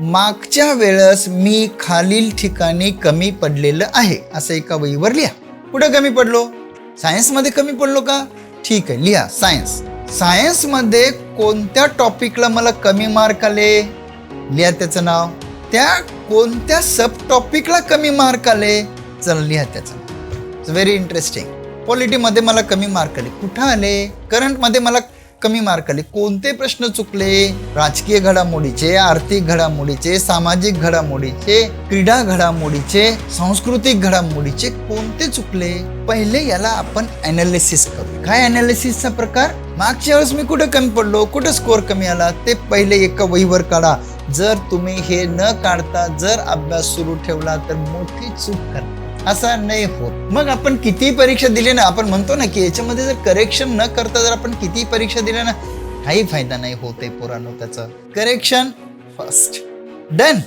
मागच्या वेळेस मी खालील ठिकाणी कमी पडलेलं आहे. असं एका वहीवर लिहा. कुठं कमी पडलो? सायन्समध्ये कमी पडलो का? ठीक आहे लिहा. सायन्स. सायन्समध्ये कोणत्या टॉपिकला मला कमी मार्क आले? लिहा त्याचं नाव. त्या कोणत्या सब टॉपिकला कमी मार्क आले? चला लिहा त्याचं इट्स व्हेरी इंटरेस्टिंग पॉलिटीमध्ये मला कमी मार्क आले. कुठं आले? करंटमध्ये मला कमी मार्क आले. कोणते प्रश्न चुकले? राजकीय घडामोडीचे आर्थिक घडामोडीचे सामाजिक घडामोडीचे क्रीडा घडामोडीचे सांस्कृतिक घडामोडीचे कोणते चुकले? पहिले याला आपण अनालिसिस करू काय अनालिसिसचा प्रकार? मागच्या वेळेस मी कुठं कमी पडलो? कुठं स्कोअर कमी आला? ते पहिले एका वहीवर काढा. जर तुम्ही हे न काढता जर अभ्यास सुरू ठेवला तर मोठी चूक करा. असा नाही होत. मग आपण किती परीक्षा दिली ना आपण म्हणतो ना की याच्यामध्ये जर करेक्शन न करता जर आपण किती परीक्षा दिल्या ना काही फायदा नाही होते पोरांनो त्याचं. Correction first done